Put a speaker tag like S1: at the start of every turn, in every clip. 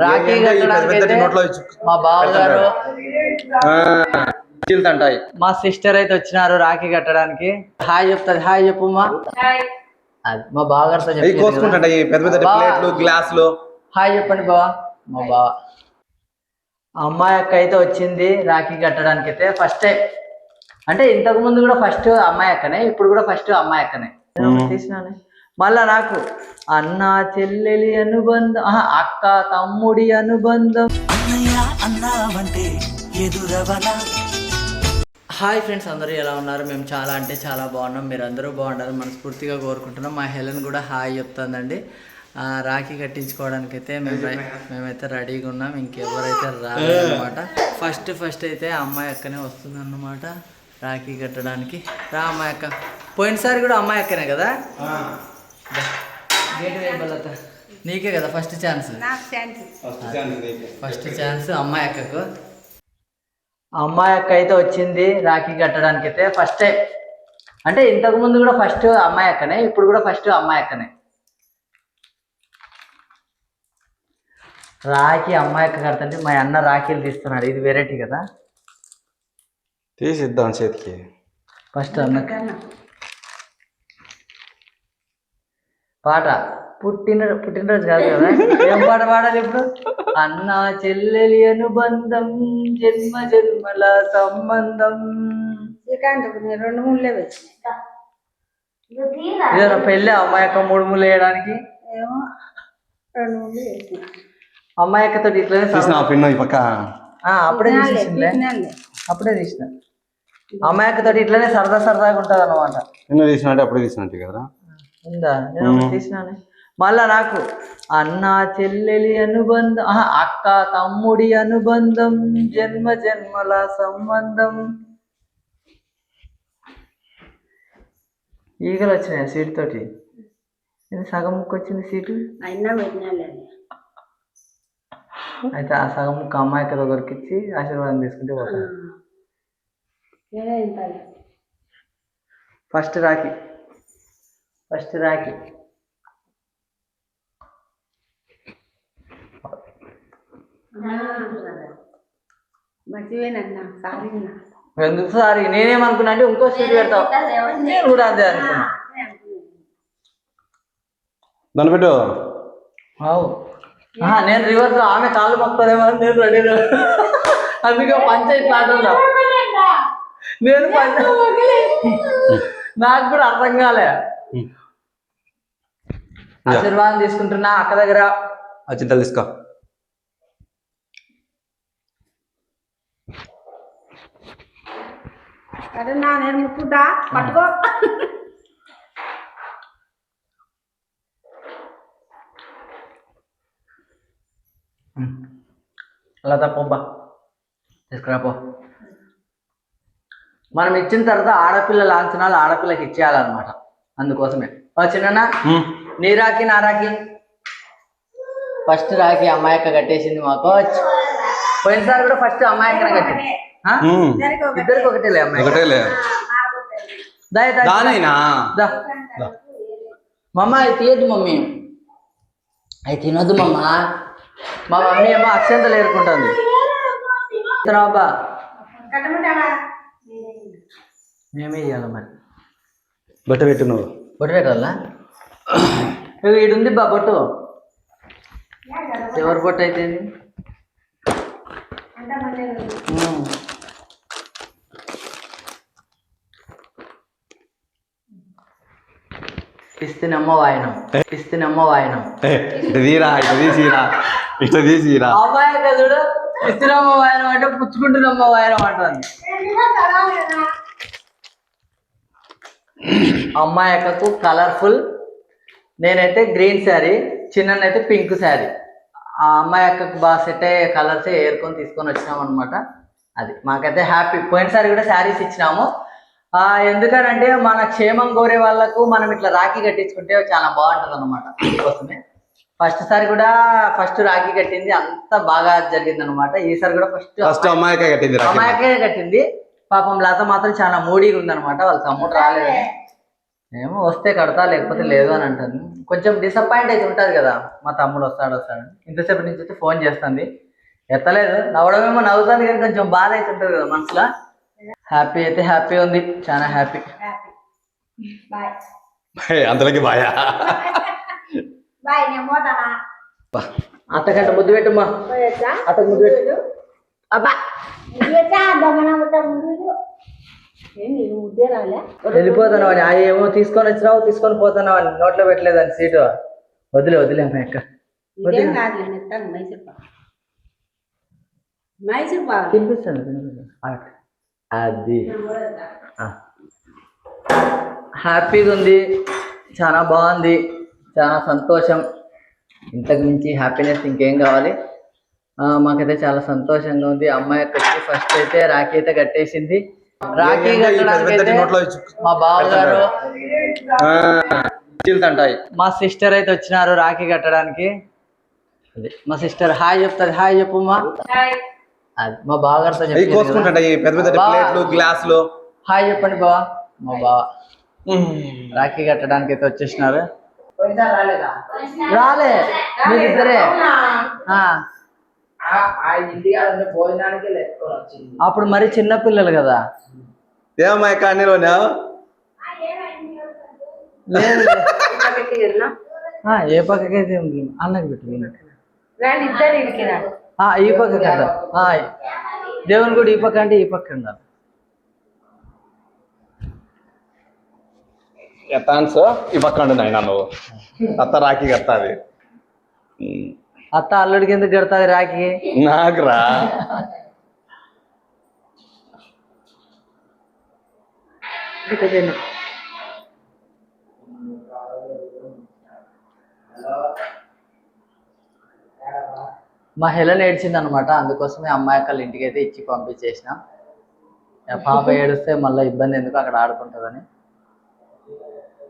S1: రాఖీ కట్టడానికి మా బావగారు
S2: ఆ, చీలుతంటాయి
S1: మా సిస్టర్ అయితే వచ్చినారు రాఖీ కట్టడానికి. హాయ్ చెప్తాది హాయ్ చెప్పు మా మా బావగారితో చెప్పి
S2: గ్లాసులు.
S1: హాయ్ చెప్పండి బావా. మా బావ. అమ్మాయి అక్క అయితే వచ్చింది రాఖీ కట్టడానికి అయితే ఫస్ట్ అంటే ఇంతకు ముందు కూడా ఫస్ట్ అమ్మాయి అక్కనే ఇప్పుడు కూడా ఫస్ట్ అమ్మాయి అక్కనే. తీసినానే. మళ్ళా నాకు అన్న చెల్లెలి అనుబంధం అక్క తమ్ముడి అనుబంధం. హాయ్ ఫ్రెండ్స్ అందరూ ఎలా ఉన్నారు? మేము చాలా అంటే చాలా బాగున్నాం. మీరు అందరూ బాగుండాలి మనస్ఫూర్తిగా కోరుకుంటున్నాం. మా హెలెన్ కూడా హాయ్ చెప్తుందండి. ఆ, రాఖీ కట్టించుకోవడానికి అయితే మేము మేమైతే రెడీగా ఉన్నాం. ఇంకెవరైతే రాదన్నమాట ఫస్ట్ ఫస్ట్ అయితే అమ్మాయి అక్కనే వస్తుంది అన్నమాట రాఖీ కట్టడానికి. రా అమ్మాయి అక్క. పోయినసారి కూడా అమ్మాయి అక్కనే కదా? నీకే కదా ఫస్ట్ ఛాన్స్ ఫస్ట్ ఛాన్స్ అమ్మాయి అక్కకు. అమ్మాయి అక్క అయితే వచ్చింది రాఖీ కట్టడానికి అయితే ఫస్ట్ టైం అంటే ఇంతకు ముందు కూడా ఫస్ట్ అమ్మాయి అక్కనే ఇప్పుడు కూడా ఫస్ట్ అమ్మాయి అక్కనే. రాఖీ అమ్మాయి అక్క కడుతుంటే మా అన్న రాఖీలు తీస్తున్నాడు. ఇది వెరైటీ కదా.
S2: తీసిద్దాం చేతికి.
S1: ఫస్ట్ అన్నకి పాట పుట్టిన పుట్టినరోజు కాదు కదా? ఏం పాట పాడాలి ఇప్పుడు? అన్న చెల్లెలి అనుబంధం జన్మ జన్మల సంబంధం.
S3: రెండు వచ్చినాయి
S1: ఇదేనా పెళ్ళి అమ్మాయి యొక్క మూడు ముళ్ళు వేయడానికి.
S3: ఏమో రెండు మూడు
S1: అమ్మాయి ఇట్లనే
S2: తీసిన పిన్న పక్క.
S1: ఆ, అప్పుడే
S3: తీసినాలే.
S1: అప్పుడే తీసిన. అమ్మాయి అక్కతో ఇట్లనే సరదా సరదాగా ఉంటది అనమాట
S2: నిన్న తీసినట్టు అప్పుడే తీసినట్టు కదా
S1: ఉందా? తీసినానే. మళ్ళా నాకు అన్న చెల్లెలి అనుబంధం అక్క తమ్ముడి అనుబంధం జన్మ జన్మల సంబంధం. ఈగలు వచ్చినాయి సీట్ తోటి? సగం ముక్క వచ్చింది సీటు?
S3: అయినా
S1: అయితే ఆ సగం ముక్క అమ్మాయి కదా ఒకరికి ఇచ్చి ఆశీర్వాదం తీసుకుంటే పోతాను ఫస్ట్ రాఖీ. ఫస్ట్ రాఖీ ఎందుకు సారీ? నేనేమనుకున్నా అంటే ఇంకో సీట్ పెడతావు. నేను కూడా అదే అనుకున్నా.
S2: దాన్ని పెట్టు.
S1: నేను రివర్స్ ఆమె కాళ్ళు మొక్కుతారేమో అని నేను రెడీ అందుకే పంచాయతీ ఆటంలో నేను పంచ నాకు కూడా అర్థం కాలే. ఆశీర్వాదం తీసుకుంటున్నా అక్క దగ్గర.
S2: ఆ చింతలు తీసుకో.
S3: అరే నా నేను ముట్టుకుంటా? పట్టుకో.
S1: అలా తప్పబ్బా తీసుకురాపో మనం ఇచ్చిన తర్వాత ఆడపిల్ల లాంఛనాలు ఆడపిల్లకి ఇచ్చేయాలన్నమాట. అందుకోసమే. చిన్న. నీ రాకి నా రాకి ఫస్ట్ రాకి అమ్మాయిక్క కట్టేసింది మాకు. పోయినసారి కూడా ఫస్ట్ అమ్మాయిక్కనే కట్టింది. ఇద్దరికి ఒకటేలే అమ్మాయి.
S2: ఒకటేలే. దానైనా?
S1: మమ్మ అది తీయద్దు మమ్మీ. అది తినొద్దు మమ్మ. మా మమ్మీ ఏమో అక్షంతలు ఏరుకుంటుంది. తినవబ్బా
S3: కట్టమంటావా?
S1: మేమే ఇవ్వాలి మరి.
S2: బట్ట పెట్టు నువ్వు
S1: బొట్టు పెట్టాలా? ఇవి ఈడుంది బా బొట్టు. ఎవరి బొట్టు అయితే. పిస్తినమ్మ వాయనం. పిస్తినమ్మ వాయనం.
S2: ఏ, ఇటు తీరా ఇటు తీసిరా ఇటు తీసిరా.
S1: అమ్మాయి కదా పిస్తినమ్మ వాయనం అంటే పుచ్చుకుంటున్నమ్మ వాయనం అంటుంది. అమ్మాయి అక్కకు కలర్ఫుల్ నేనైతే గ్రీన్ శారీ చిన్ననైతే పింక్ శారీ ఆ అమ్మాయి అక్కకు బాగా సెట్ అయ్యే కలర్స్ ఏరుకొని తీసుకొని వచ్చినాం అనమాట అది మాకైతే హ్యాపీ పోయినసారి కూడా శారీస్ ఇచ్చినాము. ఆ, ఎందుకనంటే మన క్షేమం కోరే వాళ్ళకు మనం ఇట్లా రాఖీ కట్టించుకుంటే చాలా బాగుంటుంది అనమాట అందుకోసమే. ఫస్ట్ సారి కూడా ఫస్ట్ రాఖీ కట్టింది. అంత బాగా జరిగింది అనమాట ఈసారి కూడా ఫస్ట్
S2: ఫస్ట్ అమ్మాయికే కట్టింది రాఖీ.
S1: అమ్మాయికే కట్టింది. పాపం లత మాత్రం చాలా మూడీగా ఉందన్నమాట. వాళ్ళ తమ్ముడు రాలేదని ఏమో వస్తే కడతా లేకపోతే లేదు అని అంటాను కొంచెం డిసప్పాయింట్ అయితే ఉంటుంది కదా మా తమ్ముడు వస్తాడు వస్తాడు ఇంతసేపు నుంచి అయితే ఫోన్ చేస్తుంది. ఎత్తలేదు. నవ్వడమేమో నవ్వుతుంది కానీ కొంచెం బాధ అయితే ఉంటుంది కదా మనసులో. హ్యాపీ అయితే హ్యాపీ ఉంది. చాలా హ్యాపీ
S2: అంతలోకి బాయా
S1: అంతకంటే ముద్దు పెట్టమ్మా.
S3: పోయొచ్చా?
S1: అతను ముద్దు పెట్టు.
S3: అబ్బా.
S1: వెళ్ళిపోతున్నావు అని ఆ ఏమో తీసుకొని వచ్చినావు తీసుకొని పోతున్నావు అని నోట్లో పెట్టలేదని సీటు. వదిలే వదిలే అమ్మ ఎక్క
S3: ఇదేం కాదు మెత్తగా మైసూర్ పాకు. మైసూర్ పాకు.
S1: తినిపిస్తాను తినిపిస్తాను. ఆగట్టు. అది. హ్యాపీగా ఉంది. చాలా బాగుంది. చాలా సంతోషం. ఇంతకు మించి హ్యాపీనెస్ ఇంకేం కావాలి? మాకైతే చాలా సంతోషంగా ఉంది. అమ్మాయి వచ్చి ఫస్ట్ అయితే రాఖీ అయితే కట్టేసింది. రాఖీ కట్టడానికి. మా బావగారు మా సిస్టర్ అయితే వచ్చినారు రాఖీ కట్టడానికి. మా సిస్టర్ హాయ్ చెప్తుంది. హాయ్ చెప్పు మా అది మా బావగారితో
S2: అవి
S1: చెప్పింది కదా.
S2: కోసుకుంటాయి పెద్ద పెద్ద
S1: బా.
S2: ప్లేట్లు గ్లాసులు.
S1: హాయ్ చెప్పండి బావా. మా బావ. రాఖీ కట్టడానికి అయితే వచ్చేసినారు రాలే. మీరిద్దరే? ఆ. అప్పుడు మరి చిన్న పిల్లలు కదా?
S2: ఏమమ్మా కన్నీలోనా?
S1: లేదు. ఆ, ఏ పక్కకైతే ఉంది అన్నకి పెట్టు ఈ పక్క కదా. దేవుని గుడి ఈ పక్క అంటే ఈ పక్క ఉండాలి.
S2: ఎత్తాన్స్ ఈ పక్క నాయన నువ్వు. అత్త రాఖీ కడతాది.
S1: అత్త అల్లుడికి ఎందుకు కడతాది రాఖీ?
S2: నాకురా.
S1: మా హెలన్ ఏడ్చింది అనమాట అందుకోసమే అమ్మాయి వాళ్ళ ఇంటికి అయితే ఇచ్చి పంపించేసిన. పాప ఏడిస్తే మళ్ళీ ఇబ్బంది ఎందుకు అక్కడ ఆడుకుంటుందని.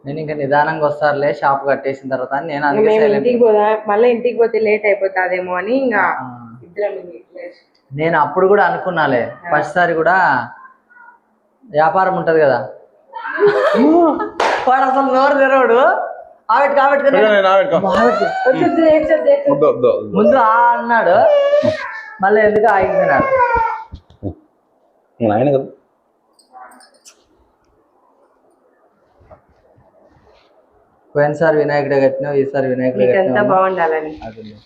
S1: నేను ఇంకా నిదానంగా వస్తారులే షాప్ కట్టేసిన తర్వాత అని నేను అందుకే
S4: మేము
S1: silent.
S4: ఇంటికి పోదా మళ్ళీ ఇంటికి పోతే లేట్ అయిపోతాదేమో అని ఇంకా
S1: ఆ.
S4: ఇద్దరం ఇట్లా
S1: నేను అప్పుడు కూడా అనుకున్నాలే. ఫస్ట్ సారి కూడా వ్యాపారం ఉంటది కదా. వాడు అసలు నోరు తెరవడు. ఆవిడ కాబట్టి
S4: వచ్చొద్దు, ఏడ్చొద్దు, ఏడ్చొద్దు.
S1: ముందు ఆ అన్నాడు. మళ్ళీ ఎందుకు ఆగిపోయినాడు
S2: నాయన కదా.
S1: పోయినసారి వినాయకుడే కట్టినావు ఈసారి వినాయకుడే
S4: మీకంతా బాగుండాలని
S1: అదిలే.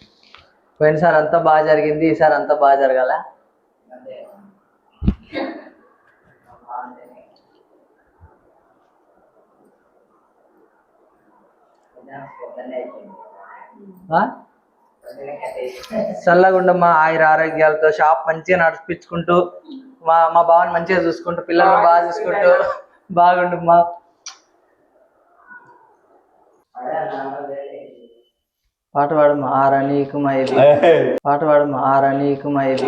S1: పోయినసారి అంతా బాగా జరిగింది ఈసారి అంతా బాగా జరగాల ఆ? చల్లగుండమ్మా ఆయుర ఆరోగ్యాలతో షాప్ మంచిగా నడిపించుకుంటూ మా మా బావని మంచిగా చూసుకుంటూ పిల్లల్ని బాగా చూసుకుంటూ బాగుండమ్మా పాట పాడమ్మా ఆరా నీకు మైది పాట పాడమ్మా ఆరా నీకు మైది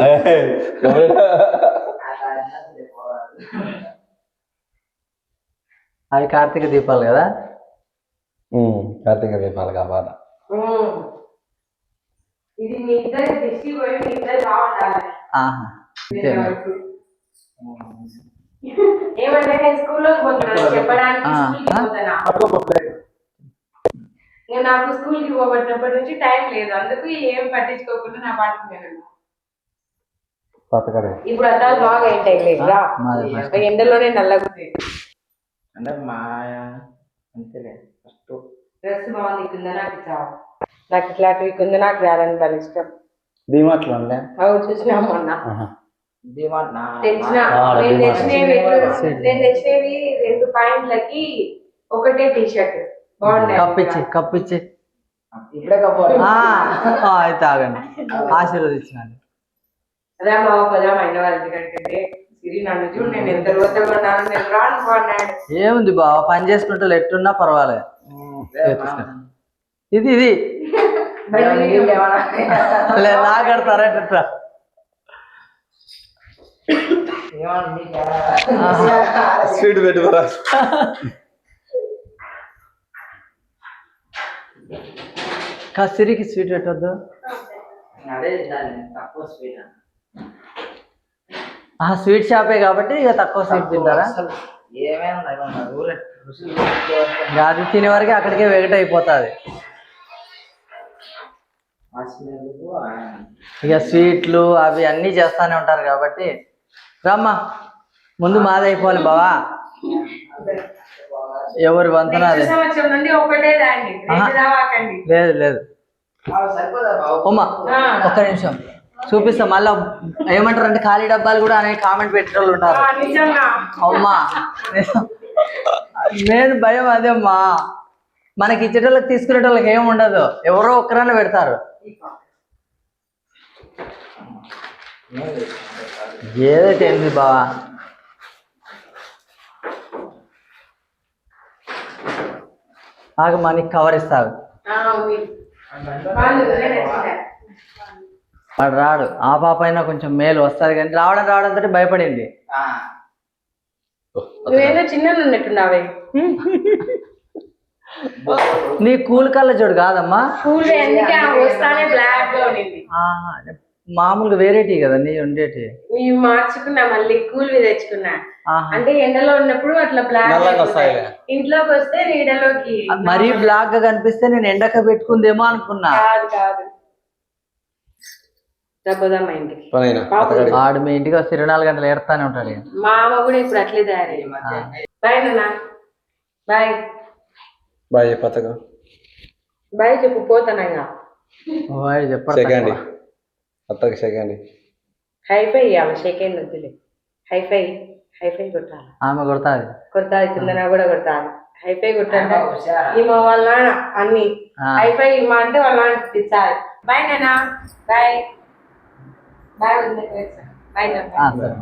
S1: అవి కార్తీక దీపాలు కదా?
S2: కార్తీక దీపాలు
S4: ఉమ్. ఇది మీ ఇద్దరి నేను నాకు స్కూల్కి పోబట్టినప్పటి నుంచి టైం లేదు. అందుకు ఏం పట్టించుకోకుండా నా పాటికి నేను ఇప్పుడు అద్దాలు బాగా ఏంటాయి. ఎండలోనే నల్లగా ఉంది.
S1: అంటే మా అంతేలే ఫస్ట్.
S4: డ్రెస్ బాగుంది కింద నాకు ఇచ్చావు నాకు ఇట్లాంటివి కింద నాకు రాలని వాళ్ళ ఇష్టం.
S2: దీమాట్లో ఉండే?
S4: అవి చూసినా మొన్న.
S1: డిమార్ట్
S4: నేను
S2: డిమార్ట్.
S4: తెచ్చినవి ఎట్లా- నేను తెచ్చినవి రెండు పాయింట్లకి ఒకటే టీ షర్ట్ బాగున్నాయి
S1: కప్పిచ్చి కప్పిచ్చి. అయితే ఆగండి ఆశీర్వదించినాను
S4: అదే మా పదా మా వాళ్ళ ఇంటికంటే
S1: ఏముంది బావ పని చేసుకుంటే ఎట్టున్నా పర్వాలేదు ఇది ఇది. ఎట్లా
S2: స్వీట్ పెట్టుకోరా?
S1: కసిరికి స్వీట్ పెట్టొద్దు ఆ? స్వీట్ షాపే కాబట్టి ఇక తక్కువ స్వీట్ తింటారా? అది తినే వరకే అక్కడికే వెగట్ అయిపోతుంది. ఇక స్వీట్లు అవి అన్నీ చేస్తానే ఉంటారు కాబట్టి. రమ్మా ముందు మాది అయిపోవాలి బావా. ఎవరి వంతన లేదు లేదు. ఉమ్మా. ఒక్క నిమిషం. చూపిస్తా మళ్ళా ఏమంటారు అంటే ఖాళీ డబ్బాలు కూడా అనే కామెంట్ పెట్టే వాళ్ళు ఉంటారు అమ్మా నేను భయం అదే అమ్మా. మనకి ఇచ్చేటోళ్ళకి తీసుకునేటోళ్ళకి ఏం ఉండదు. ఎవరో ఒక్కరన్నా పెడతారు. ఏదైతే ఏంది బావా? నాకు మనకి కవర్ ఇస్తావు? వాడు రాడు. ఆ పాప అయినా కొంచెం మేలు వస్తుంది కానీ రావడం రావడంతో భయపడింది.
S4: నువ్వేదో చిన్న ఉన్నట్టున్నావే.
S1: నీ కూల్ కాదమ్మా.
S4: గా ఉండింది.
S1: ఆహా, మామూలుగా వేరేటి కదా నీ ఉండేటి.
S4: మార్చుకున్నా మళ్ళీ కూల్ తెచ్చుకున్నా. అంటే ఎండలో ఉన్నప్పుడు అట్లా బ్లాక్. ఇంట్లోకి వస్తే నీడలోకి
S1: మరీ బ్లాక్గా కనిపిస్తే నేను ఎండక పెట్టుకుందేమో అనుకున్నా.
S4: కాదు కాదు.
S1: ఆడు మీ ఇంటికి వస్తే ఇరవై నాలుగు గంటలు ఏడతానే ఉంటాడు.
S4: మా అమ్మ కూడా ఇప్పుడు అట్లే తయారయ్యి బాయ్ నాన్న. బాయ్.
S2: బాయ్ పథకం
S4: బాయ్ చెప్పు పోతానంగా
S1: వాడు చెప్పడు.
S2: అత్తకి. సెకండ్
S4: హైఫై ఇవ్వాలి సెకండ్ వద్దులే. హైఫై హైఫై కొట్టాలి
S1: ఆమె కొడతాది
S4: కొడతాది కిందన కూడా కొట్టాలి హైఫై కొట్టాలి ఈమె వాళ్ళ నాన్న అన్ని
S1: ఆ.
S4: హైఫై ఇమ్మ అంటే వాళ్ళ నాన్న తెచ్చాలి బాయ్ నాన్న బాయ్ బాయ్ వదిలేసి బాయ్
S1: ఆ, సరే